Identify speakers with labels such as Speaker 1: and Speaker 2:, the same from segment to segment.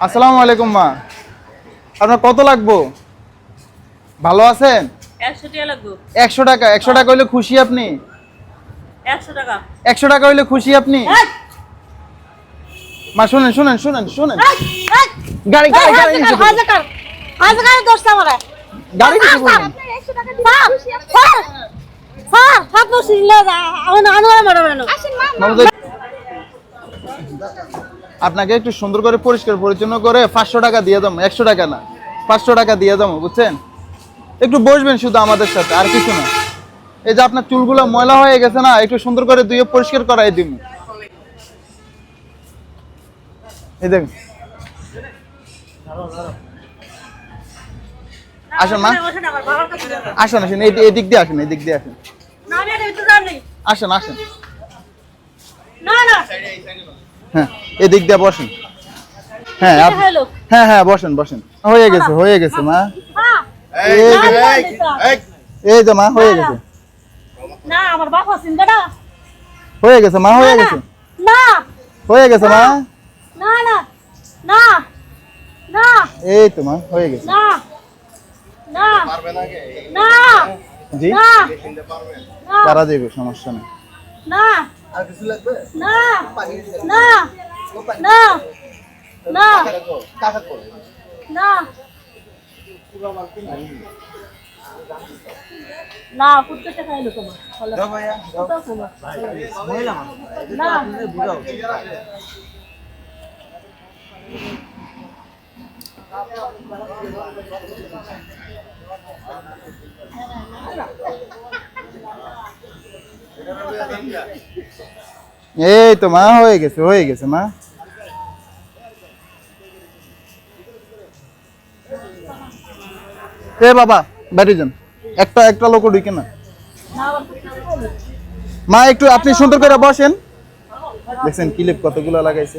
Speaker 1: আসসালামু আলাইকুম মা। আপনার কত লাগবো? ভালো আছেন?
Speaker 2: একশো টাকা লাগবে।
Speaker 1: একশো টাকা। হইলে খুশি আপনি?
Speaker 2: একশো টাকা।
Speaker 1: হইলে খুশি আপনি? মা শুনেন শুনেন শুনেন শুনেন। গাড়ি গাড়ি গাড়ি। গাড়ি। মামুদা, আপনাকে একটু সুন্দর করে পরিষ্কার পরিচ্ছন্ন করে পাঁচশো টাকা দিয়ে দাম একশো টাকা না পাঁচশো টাকা দিয়ে দাম বুঝছেন? একটু বসবেন শুধু আমাদের সাথে আর কিছু না। এই যে আপনার চুলগুলো ময়লা হয়ে গেছে না একটু সুন্দর করে ধুয়ে পরিষ্কার করাই দিন এই দেখুন। আসেন মা। আসেন আসেন এই এই দিক দিয়ে আসেন। এই দিক দিয়ে আসেন আসেন। আসেন হ্যাঁ। এদিক দিয়ে বসেন। হ্যাঁ হ্যাঁ হ্যাঁ বসেন বসেন। হয়ে গেছে হয়ে। গেছে মা। এই তো। মা হয়ে গেছে।
Speaker 2: না আমার বাপ আছেন বেটা
Speaker 1: হয়ে গেছে মা হয়ে গেছে।
Speaker 2: না।
Speaker 1: হয়ে গেছে মা।
Speaker 2: না না না না।
Speaker 1: এই তো মা হয়ে গেছে।
Speaker 2: না না না
Speaker 1: জি?
Speaker 2: না না।
Speaker 1: পারা দেবে সমস্যা নেই।
Speaker 2: না না না। না না না। না ফুটকেটা খাইলো তোমার না।
Speaker 1: এই তো মা হয়ে গেছে হয়ে গেছে মা। এ বাবা বাড়ি যান একটা একটা লোক ঢুকে না। মা, একটু আপনি সুন্দর করে বসেন। দেখছেন ক্লিপ কতগুলো লাগাইছে?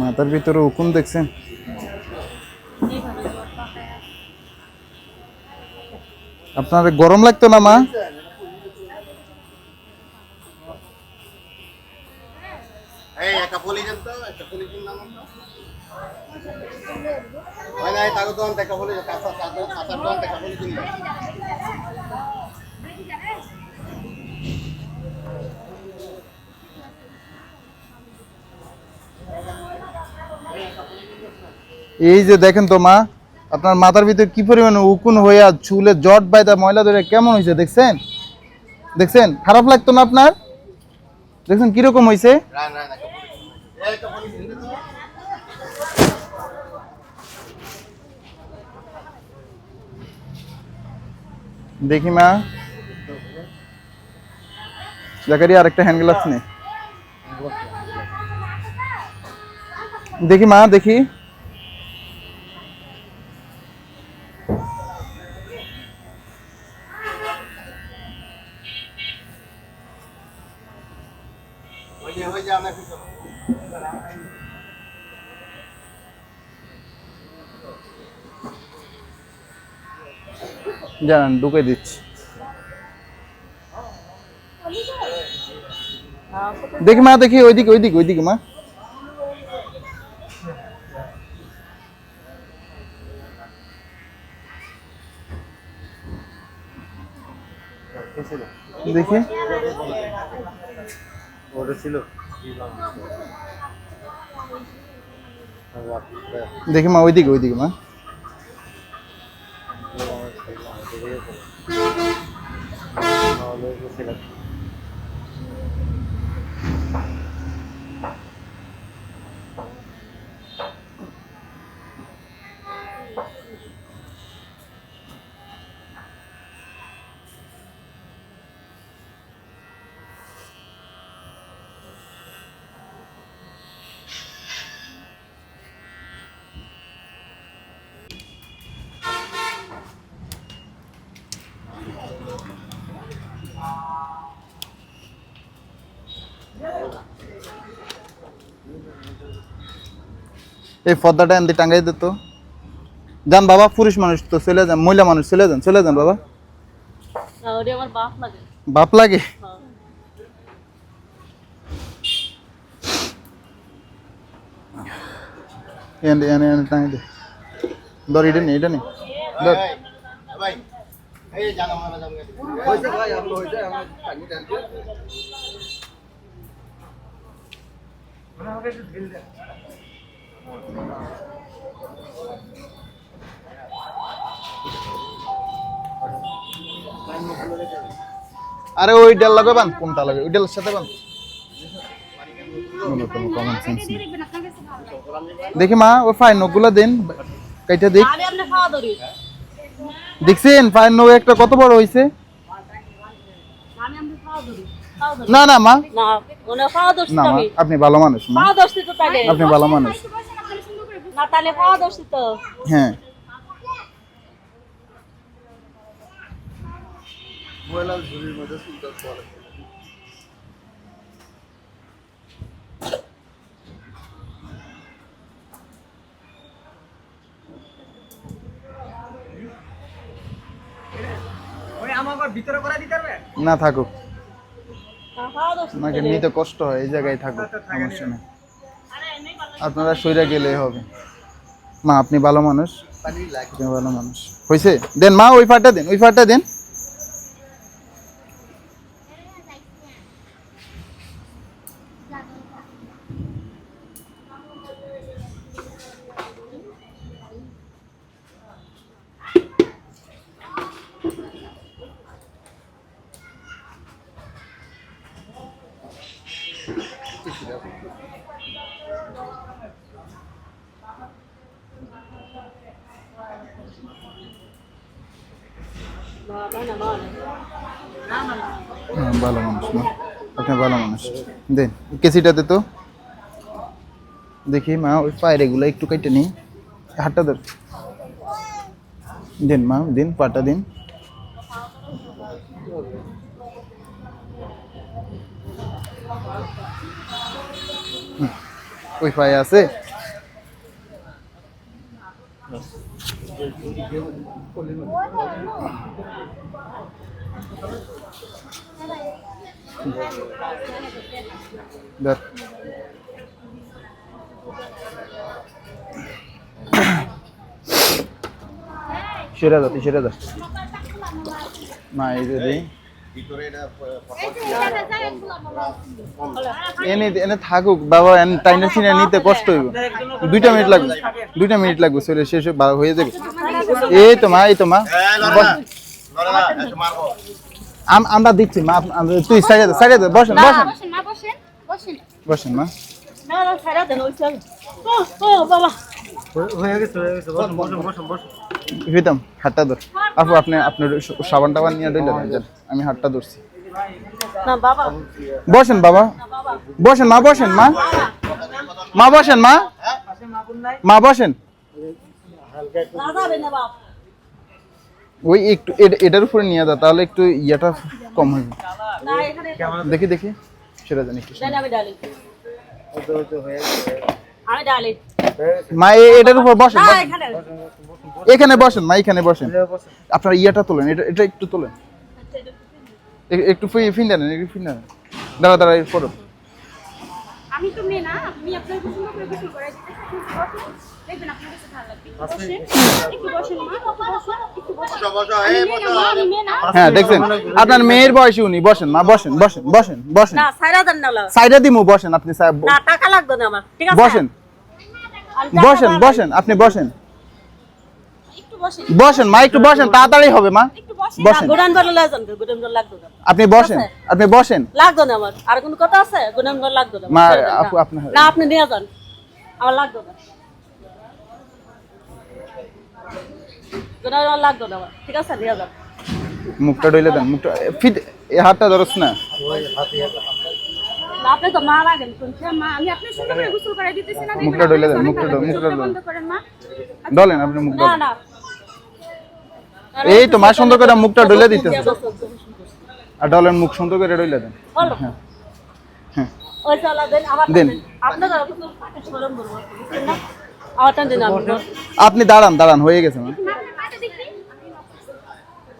Speaker 1: মাথার ভিতরে উকুন দেখছেন আপনার গরম লাগতো না মা
Speaker 3: এই একটা পলি দেন তো একটা পলি দিন না আমাকে হয় নাই তাকে তো একটা পলি কাঁচা চাদর কাঁচা তো একটা পলি দিন না
Speaker 1: এই যে দেখেন তো মা, আপনার মাথার ভিতরে কি পরিমাণ উকুন হইয়া চুলে জট বাইদা ময়লা ধরে কেমন হয়েছে দেখছেন? দেখছেন? খারাপ লাগতো না আপনার? দেখছেন কীরকম হয়েছে দেখি মা। জাকারি আরেকটা হ্যান্ড গ্লাভস নে। দেখি মা, দেখি। জানান, ঢুকে দিচ্ছি। দেখি মা, দেখি, ওইদিকে ওইদিকে ওইদিকে মা। দেখি। দেখি মা, ওইদিকে ওইদিকে মা। no, no, no se la... এই পর্দাটা এমনি টাঙ্গাই দিত যান বাবা পুরুষ মানুষ তো চলে যান মহিলা মানুষ চলে যান চলে যান বাবা।
Speaker 4: আমার বাপ লাগে।
Speaker 1: বাপ লাগে?
Speaker 4: হ্যাঁ।
Speaker 1: এনে এনে এনে টাঙ্গাই দে। ধর এটা নেই এটা নেই ধর। আরে ওই ডাল লাগে বান কোনটা লাগে? ওই ডালের সাথে বান। দেখি মা ওই ফাইন নখগুলো দিন কাইটা দেখ দেখছেন? ফাইন নখ একটা কত বড়
Speaker 4: ধরি
Speaker 1: না না মা। আপনি ভালো মানুষ আপনি ভালো মানুষ।
Speaker 4: না তাহলে খাওয়া ধরছি তো।
Speaker 1: হ্যাঁ। না থাকুক।
Speaker 4: না, খাওয়া তো।
Speaker 1: নিতে কষ্ট হয় এই জায়গায় থাকুক সমস্যা নেই। আপনারা সইরা গেলে হবে। মা আপনি ভালো মানুষ। ভালো মানুষ। হয়েছে দেন মা ওই ফাটা দেন ওই ফাটা দেন।
Speaker 4: না, না, না, না, না, না, না।
Speaker 1: হ্যাঁ, ভালো মানুষ মা আপনি ভালো মানুষ। দেন কেসিটাতে তো। দেখি মা, ওই পায়ের এগুলো একটু কেটে নিই। হাতটা ধর। দিন মা, দিন, পাটা দিন। ওই পায়ে আছে। সেরা যা তুই সেরা যা মা এই যে দিই।
Speaker 3: ভিতরে
Speaker 1: এনে এনে থাকুক বাবা এনে টাইনে সিনে নিতে কষ্ট হইব। দুইটা মিনিট লাগবে দুইটা মিনিট লাগবে চলে শেষ হয়ে- হয়ে যাবে। এই তো মা এই তো মা। আমরা দিচ্ছি মা আমরা- তুই সাইডে দে সাইডে দে বসেন বসেন।
Speaker 2: বসেন মা বসেন বসেন।
Speaker 1: বসেন মা।
Speaker 4: না, না, ছাড়া দেন, ওই চল। ও, ও, বাবা।
Speaker 1: হইতাম হাতটা ধর। আপু আপনি আপনার সাবান টাবান নিয়ে দিলেন আমি হাতটা ধরছি। বসেন বাবা। বসেন মা বসেন মা। মা বসেন মা। মা বসেন।
Speaker 4: না যাবে না বাপ।
Speaker 1: ওই একটু এটার উপরে নিয়ে যা তাহলে একটু ইয়েটা কম হবে। দেখি দেখি। সেটা জানি একটু
Speaker 4: আমি আমি
Speaker 1: মা এটার উপর বসেন
Speaker 4: এখানে।
Speaker 1: এখানে বসেন মা এখানে বসেন। আপনার ইয়েটা তোলেন এটা এটা একটু তোলেন। একটু ফিন দেন একটু ফিন দেন। দাঁড়া দাঁড়া পরে
Speaker 4: আমি তো মেয়ে না আপনি আপনার পছন্দ করে গোসল করাই দিতে দেখবেন আপনার কাছে ভালো লাগবে।
Speaker 1: হ্যাঁ দেখছেন আপনার মেয়ের বয়সী উনি বসেন মা বসেন বসেন বসেন বসেন। সাইডে দিমু বসেন আপনি
Speaker 2: টাকা লাগবে না আমার ঠিক আছে?
Speaker 1: বসেন। বসেন বসেন আপনি বসেন।
Speaker 4: বসেন।
Speaker 1: বসেন মা একটু বসেন তাড়াতাড়ি হবে মা।
Speaker 4: বসেন।
Speaker 1: আপনি বসেন আপনি বসেন।
Speaker 2: লাগবে না আমার। আর কোনো কথা আছে? লাগবে না।
Speaker 1: মা,
Speaker 2: ছেড়ে দেন, না।
Speaker 1: আপু, আপনার-
Speaker 2: না আপনি নিয়ে যান। আমার লাগবে না। গুদাম ঘর লাগবে না আমার। ঠিক আছে নিয়ে যান
Speaker 1: মুখটা ডইলে দেন মুখটা ফিট এই হাতটা ধরছ না?
Speaker 2: না, আপনি তো মা লাগেন শুনছেন
Speaker 4: হ্যাঁ, মা? আমি আপনার সুন্দর করে গোসল করাই দিতেছি না
Speaker 1: মুখটা ডলে দেন,
Speaker 4: অনেক
Speaker 1: মুখটা
Speaker 4: ভালো
Speaker 1: ডলে,
Speaker 4: লাগবে।
Speaker 1: মুখটা
Speaker 4: বন্ধ করেন মা।
Speaker 1: ডলেন আপনি মুখ
Speaker 2: না না।
Speaker 1: এই তো মা সুন্দর করে মুখটা ডলে দিতেছে। আর ডলেন মুখ সুন্দর করে ডইলে দেন। হ্যাঁ।
Speaker 2: চালা দেন
Speaker 1: দেন। আপনি দাঁড়ান দাঁড়ান হয়ে গেছে মা
Speaker 4: মা, মাটা দেখি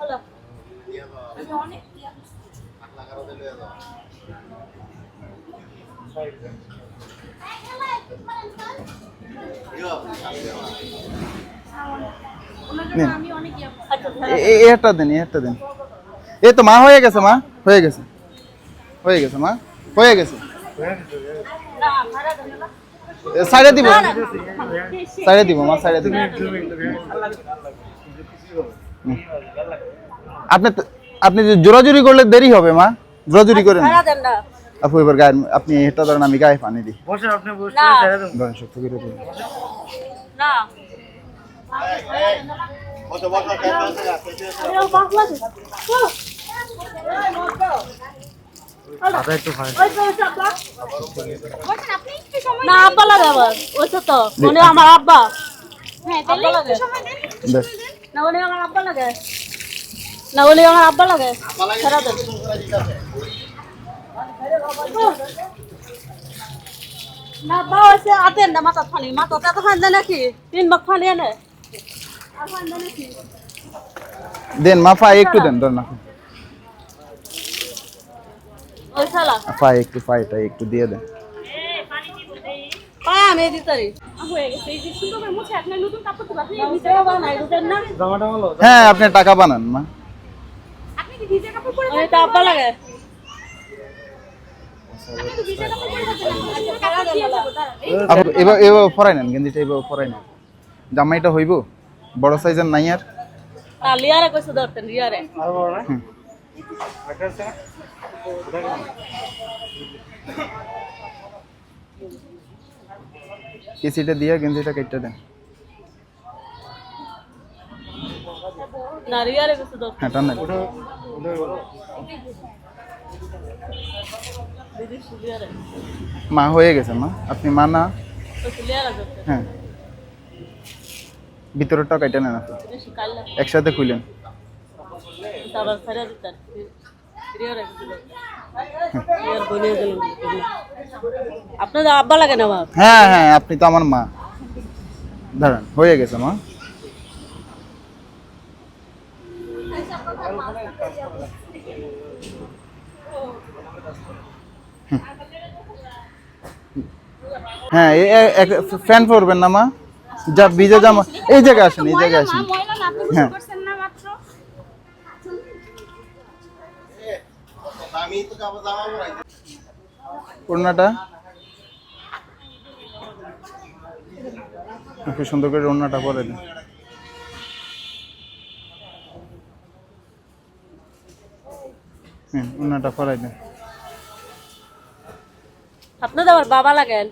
Speaker 2: বলো।
Speaker 4: ওনার জন্য আমি অনেক ইয়ে করছি।
Speaker 2: আচ্ছা
Speaker 1: এ- এ- এই হাতটা দেন, এই হাতটা দেন। এই তো মা হয়ে গেছে, মা। হয়ে গেছে। হয়ে গেছে, মা। হয়ে গেছে।
Speaker 2: না সারা দেন না
Speaker 1: সাইডে দিব। সাইডে দিব, মা, সাইডে দিব। হুম। আপনি তো- আপনি জোরাজুরি করলে দেরি হবে মা। জোরাজুরি করেন। আপু এবার গায়ে আপনি এটা ধরেন আমি গায়ে পানি দিই। শক্ত করে দিন।
Speaker 2: না। আমার আব্বা।
Speaker 4: হ্যাঁ
Speaker 2: আমার আব্বা লাগে। না বলে আমার আব্বা লাগে। না আব্বা হয়েছে আতেন না মাথা ফানি। মাথা এত ফান নাকি? তিন বাক ফানি এনে। আর ফান
Speaker 1: দেন মা ফাই একটু দেন ফাই একটু ফাইটা একটু দিয়ে দেন।
Speaker 2: আমি দিতারি
Speaker 4: হয়ে তো
Speaker 2: তো
Speaker 1: হ্যাঁ আপনি টাকা বানান মা।
Speaker 2: লাগে।
Speaker 4: আচ্ছা, কাপড় দিয়ে যাব দাঁড়ান এই
Speaker 1: আপু এবার এবার পরাই নেন গেঞ্জিটা এবার পরাই নেন। জামাইটা হইব বড় সাইজের নাই আর
Speaker 2: লিয়ারে কইছে ধরতেন লিয়ারে।
Speaker 1: কেসিটা দিয়ে গেঞ্জিটা কেটে দেন।
Speaker 2: না লিয়ারে কইছে ধরতেন।
Speaker 1: হ্যাঁ টান মা হয়ে গেছে মা। আপনি মা না? হ্যাঁ। ভিতরটা কেটে নেন আপনি। একসাথে খুলেন
Speaker 2: আপনাদের আব্বা লাগে না
Speaker 1: হ্যাঁ হ্যাঁ আপনি তো আমার মা। দাঁড়ান হয়ে গেছে মা। হ্যাঁ ফ্যান পরবেন না মা। যা ভিজে জামা এই জায়গায় আসেন, এই জায়গায় আসেন। হ্যাঁ। ওড়নাটা। খুব সুন্দর করে ওড়নাটা পরে দিন। হুম ওড়নাটা
Speaker 2: বাবা লাগেন?